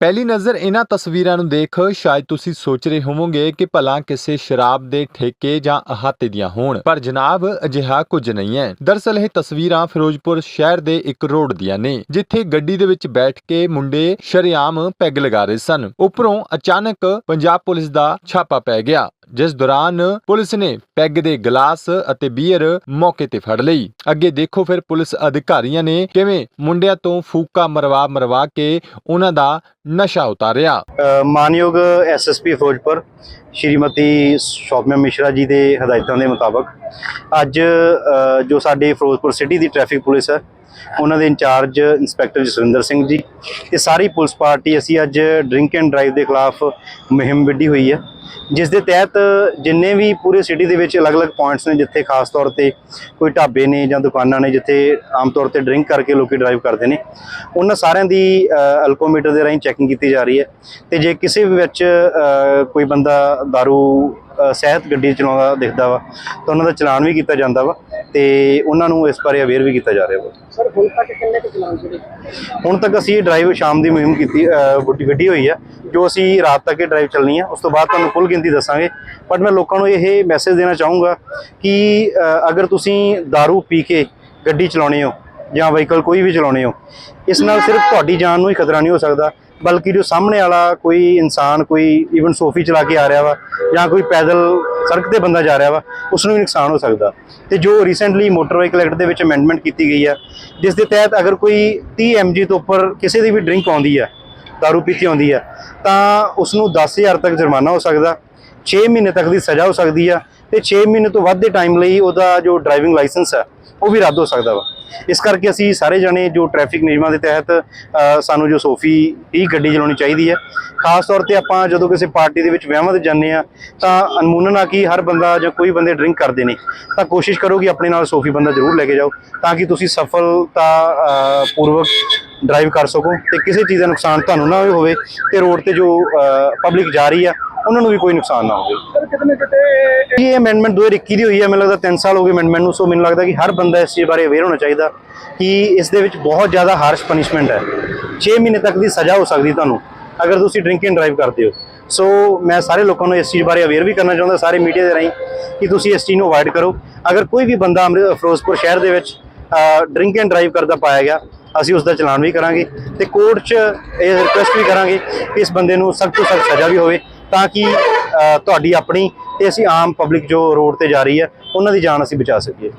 ਪਹਿਲੀ ਨਜ਼ਰ ਇਹਨਾਂ ਤਸਵੀਰਾਂ ਨੂੰ ਦੇਖ ਸ਼ਾਇਦ ਤੁਸੀਂ ਸੋਚ ਰਹੇ ਹੋਵੋਗੇ ਕਿ ਭਲਾ ਕਿਸੇ ਸ਼ਰਾਬ ਦੇ ਠੇਕੇ ਜਾਂ ਅਹਾਤੇ ਦੀਆਂ ਹੋਣ। ਪਰ ਜਨਾਬ, ਅਜਿਹਾ ਕੁਝ ਨਹੀਂ ਹੈ। ਦਰਸਲ ਇਹ ਤਸਵੀਰਾਂ ਫਿਰੋਜ਼ਪੁਰ ਸ਼ਹਿਰ ਦੇ ਇੱਕ ਰੋਡ ਦੀਆਂ ਨੇ, ਜਿੱਥੇ ਗੱਡੀ ਦੇ ਵਿੱਚ ਬੈਠ ਕੇ ਮੁੰਡੇ ਸ਼ਰੇਆਮ ਪੈਗ ਲਗਾ ਰਹੇ ਸਨ। ਉੱਪਰੋਂ ਅਚਾਨਕ ਪੰਜਾਬ ਪੁਲਿਸ ਦਾ ਛਾਪਾ ਪੈ ਗਿਆ। ਜਿਸ ਦੌਰਾਨ ਪੁਲਿਸ ਨੇ ਪੈਗ ਦੇ ਗਲਾਸ ਅਤੇ ਬੀਅਰ ਮੌਕੇ ਤੇ ਫੜ ਲਈ। ਅੱਗੇ ਦੇਖੋ ਫਿਰ ਪੁਲਿਸ ਅਧਿਕਾਰੀਆਂ ਨੇ ਕਿਵੇਂ ਮੁੰਡਿਆਂ ਤੋਂ ਫੂਕਾ ਮਰਵਾ ਮਰਵਾ ਕੇ ਉਹਨਾਂ ਦਾ ਨਸ਼ਾ ਉਤਾਰਿਆ। ਅ, ਮਾਨਯੋਗ ਐਸਐਸਪੀ ਫਿਰੋਜ਼ਪੁਰ ਸ਼੍ਰੀਮਤੀ ਸ਼ੌਪਮਾ ਮਿਸ਼ਰਾ ਜੀ ਦੇ ਹਦਾਇਤਾਂ ਦੇ ਮੁਤਾਬਕ ਅੱਜ ਜੋ ਸਾਡੇ ਫਿਰੋਜ਼ਪੁਰ ਸਿਟੀ ਦੀ ਟ੍ਰੈਫਿਕ ਪੁਲਿਸ ਹੈ ਉਹਨਾਂ ਦੇ ਇੰਚਾਰਜ ਇੰਸਪੈਕਟਰ ਜਸਵਿੰਦਰ ਸਿੰਘ ਜੀ ਤੇ ਸਾਰੀ ਪੁਲਿਸ ਪਾਰਟੀ ਅਸੀਂ ਅੱਜ ਡਰਿੰਕ ਐਂਡ ਡਰਾਈਵ ਦੇ ਖਿਲਾਫ ਮੁਹਿੰਮ ਵਿੱਢੀ ਹੋਈ ਹੈ। ਜਿਸ ਦੇ ਤਹਿਤ ਜਿੰਨੇ ਵੀ ਪੂਰੇ ਸਿਟੀ ਦੇ ਵਿੱਚ ਅਲੱਗ-ਅਲੱਗ ਪੁਆਇੰਟਸ ਨੇ, ਜਿੱਥੇ ਖਾਸ ਤੌਰ ਤੇ ਕੋਈ ਢਾਬੇ ਨੇ ਜਾਂ ਦੁਕਾਨਾਂ ਨੇ, ਜਿੱਥੇ ਆਮ ਤੌਰ ਤੇ ਡਰਿੰਕ ਕਰਕੇ ਲੋਕੀ ਡਰਾਈਵ ਕਰਦੇ ਨੇ, ਉਹਨਾਂ ਸਾਰਿਆਂ ਦੀ ਅਲਕੋਮੀਟਰ ਦੇ ਰਾਹੀਂ ਚੈਕਿੰਗ ਕੀਤੀ ਜਾ ਰਹੀ ਹੈ। ਤੇ ਜੇ ਕਿਸੇ ਵੀ ਵਿੱਚ ਕੋਈ ਬੰਦਾ दारू ਸਹਿਤ ਗੱਡੀ ਚਲਾਉਂਦਾ, ਦਿਖਦਾ ਵਾ, ਤਾਂ ਉਹਨਾਂ ਦਾ ਚਲਾਨ ਵੀ ਕੀਤਾ ਜਾਂਦਾ ਵਾ। ਤੇ ਉਹਨਾਂ ਨੂੰ ਇਸ ਬਾਰੇ ਅਵੇਅਰ ਵੀ ਕੀਤਾ ਜਾ ਰਿਹਾ ਵਾ। ਸਰ ਹੁਣ ਤੱਕ ਕਿੰਨੇ ਕੁ ਚਲਾਨ ਜਿਹੜੇ ਹੁਣ ਤੱਕ ਅਸੀਂ ਡਰਾਈਵ ਸ਼ਾਮ ਦੀ ਮੁਹਿੰਮ ਕੀਤੀ ਵੱਡੀ ਗੱਡੀ ਹੋਈ ਆ ਜੋ ਅਸੀਂ ਰਾਤ ਤੱਕ ਇਹ ਡਰਾਈਵ ਚੱਲਣੀ ਆ ਉਸ ਤੋਂ ਬਾਅਦ ਤੁਹਾਨੂੰ ਕੁੱਲ ਗਿਣਤੀ ਦੱਸਾਂਗੇ। ਬਟ ਮੈਂ ਲੋਕਾਂ ਨੂੰ ਇਹ ਮੈਸੇਜ ਦੇਣਾ ਚਾਹੂੰਗਾ ਕਿ ਅਗਰ ਤੁਸੀਂ दारू ਪੀ ਕੇ ਗੱਡੀ ਚਲਾਉਣੀ ਹੋ ਜਾਂ ਵਹੀਕਲ ਕੋਈ ਵੀ ਚਲਾਉਣੇ ਹੋ ਇਸ ਨਾਲ ਸਿਰਫ ਤੁਹਾਡੀ ਜਾਨ ਨੂੰ ਹੀ ਖਤਰਾ ਨਹੀਂ ਹੋ ਸਕਦਾ। ਬਲਕਿ ਜੋ ਸਾਹਮਣੇ ਵਾਲਾ ਕੋਈ ਇਨਸਾਨ ਕੋਈ ਈਵਨ ਸੋਫੀ ਚਲਾ ਕੇ ਆ ਰਿਹਾ ਵਾ ਜਾਂ ਕੋਈ ਪੈਦਲ ਸੜਕ ਤੇ ਬੰਦਾ ਜਾ ਰਿਹਾ ਵਾ ਉਸ ਨੂੰ ਵੀ ਨੁਕਸਾਨ ਹੋ ਸਕਦਾ। ਤੇ ਜੋ ਰੀਸੈਂਟਲੀ ਮੋਟਰ ਵਹੀਕਲ ਐਕਟ ਦੇ ਵਿੱਚ ਅਮੈਂਡਮੈਂਟ ਕੀਤੀ ਗਈ ਆ, ਜਿਸ ਦੇ ਤਹਿਤ ਅਗਰ ਕੋਈ 30 mg ਤੋਂ ਉੱਪਰ ਕਿਸੇ ਦੀ ਵੀ ਡਰਿੰਕ ਆਉਂਦੀ ਹੈ ਦਾਰੂ ਪੀਤੀ ਆਉਂਦੀ ਆ ਤਾਂ ਉਸ ਨੂੰ 10000 ਤੱਕ ਜੁਰਮਾਨਾ ਹੋ ਸਕਦਾ 6 ਮਹੀਨੇ ਤੱਕ ਦੀ ਸਜ਼ਾ ਹੋ ਸਕਦੀ ਆ ਤੇ 6 ਮਹੀਨੇ ਤੋਂ ਵੱਧ ਦੇ ਟਾਈਮ ਲਈ ਉਹਦਾ ਜੋ ਡਰਾਈਵਿੰਗ ਲਾਇਸੈਂਸ ਆ ਉਹ ਵੀ ਰੱਦ ਹੋ ਸਕਦਾ ਵਾ ਇਸ ਕਰਕੇ ਅਸੀਂ ਸਾਰੇ ਜਣੇ ਜੋ ਟ੍ਰੈਫਿਕ ਨਿਯਮਾਂ ਦੇ ਤਹਿਤ ਸਾਨੂੰ ਜੋ ਸੋਫੀ ਹੀ ਗੱਡੀ ਚਲਾਉਣੀ ਚਾਹੀਦੀ ਹੈ ਖਾਸ ਤੌਰ ਤੇ ਆਪਾਂ ਜਦੋਂ ਕਿਸੇ ਪਾਰਟੀ ਦੇ ਵਿੱਚ ਵਿਆਹਾਂ ਤੇ ਜਾਂਦੇ ਆ ਤਾਂ ਅਨਮੂਨਨ ਆ ਕਿ ਹਰ ਬੰਦਾ ਜਾਂ ਕੋਈ ਬੰਦੇ ਡਰਿੰਕ ਕਰਦੇ ਨੇ ਤਾਂ ਕੋਸ਼ਿਸ਼ ਕਰੋ ਕਿ ਆਪਣੇ ਨਾਲ ਸੋਫੀ ਬੰਦਾ ਜ਼ਰੂਰ ਲੈ ਕੇ ਜਾਓ ਤਾਂ ਕਿ ਤੁਸੀਂ ਸਫਲਤਾ ਪੂਰਵਕ ਡਰਾਈਵ ਕਰ ਸਕੋ ਤੇ ਕਿਸੇ ਚੀਜ਼ ਦਾ ਨੁਕਸਾਨ ਤੁਹਾਨੂੰ ਨਾ ਹੋਵੇ ਤੇ ਰੋਡ ਤੇ ਜੋ ਪਬਲਿਕ ਜਾ ਰਹੀ ਆ ਉਹਨਾਂ ਨੂੰ ਵੀ ਕੋਈ ਨੁਕਸਾਨ ਨਾ ਹੋਵੇ। ਸਰ ਕਿਤੇ ਨਾ ਕਿਤੇ ਇਹ ਅਮੈਂਡਮੈਂਟ 2021 ਦੀ ਹੋਈ ਹੈ ਮੈਨੂੰ ਲੱਗਦਾ 3 ਸਾਲ ਹੋ ਗਏ ਅਮੈਂਡਮੈਂਟ ਨੂੰ ਸੋ ਮੈਨੂੰ ਲੱਗਦਾ ਕਿ ਹਰ ਬੰਦਾ ਇਸ ਚੀਜ਼ ਬਾਰੇ ਅਵੇਅਰ ਹੋਣਾ ਚਾਹੀਦਾ ਕਿ ਇਸ ਦੇ ਵਿੱਚ ਬਹੁਤ ਜ਼ਿਆਦਾ ਹਾਰਸ਼ ਪਨਿਸ਼ਮੈਂਟ ਹੈ। 6 ਮਹੀਨੇ ਤੱਕ ਦੀ ਸਜ਼ਾ ਹੋ ਸਕਦੀ ਤੁਹਾਨੂੰ ਅਗਰ ਤੁਸੀਂ ਡਰਿੰਕ ਐਂਡ ਡਰਾਈਵ ਕਰਦੇ ਹੋ। ਸੋ ਮੈਂ ਸਾਰੇ ਲੋਕਾਂ ਨੂੰ ਇਸ ਚੀਜ਼ ਬਾਰੇ ਅਵੇਅਰ ਵੀ ਕਰਨਾ ਚਾਹੁੰਦਾ ਸਾਰੇ ਮੀਡੀਆ ਦੇ ਰਾਹੀਂ ਕਿ ਤੁਸੀਂ ਇਸ ਚੀਜ਼ ਨੂੰ ਅਵਾਇਡ ਕਰੋ। ਅਗਰ ਕੋਈ ਵੀ ਬੰਦਾ ਅੰਮ੍ਰਿਤ ਫਿਰੋਜ਼ਪੁਰ ਸ਼ਹਿਰ ਦੇ ਵਿੱਚ ਡਰਿੰਕ ਐਂਡ ਡਰਾਈਵ ਕਰਦਾ ਪਾਇਆ ਗਿਆ। ਅਸੀਂ ਉਸ ਦਾ ਚਲਾਨ ਵੀ ਕਰਾਂਗੇ ਤੇ ਕੋਰਟ 'ਚ ਇਹ ਰਿਕੁਐਸਟ ਵੀ ਕਰਾਂਗੇ ਕਿ ਇਸ ਬੰਦੇ ਨੂੰ ਸਖਤ ਤੋਂ ਸਖਤ ਸਜ਼ਾ ਵੀ ਹੋਵੇ ਤਾਂ ਕਿ ਤੁਹਾਡੀ ਆਪਣੀ ਤੇ ਅਸੀਂ ਆਮ ਪਬਲਿਕ ਜੋ ਰੋਡ ਤੇ ਜਾ ਰਹੀ ਹੈ, ਉਹਨਾਂ ਦੀ ਜਾਨ ਅਸੀਂ ਬਚਾ ਸਕੀਏ।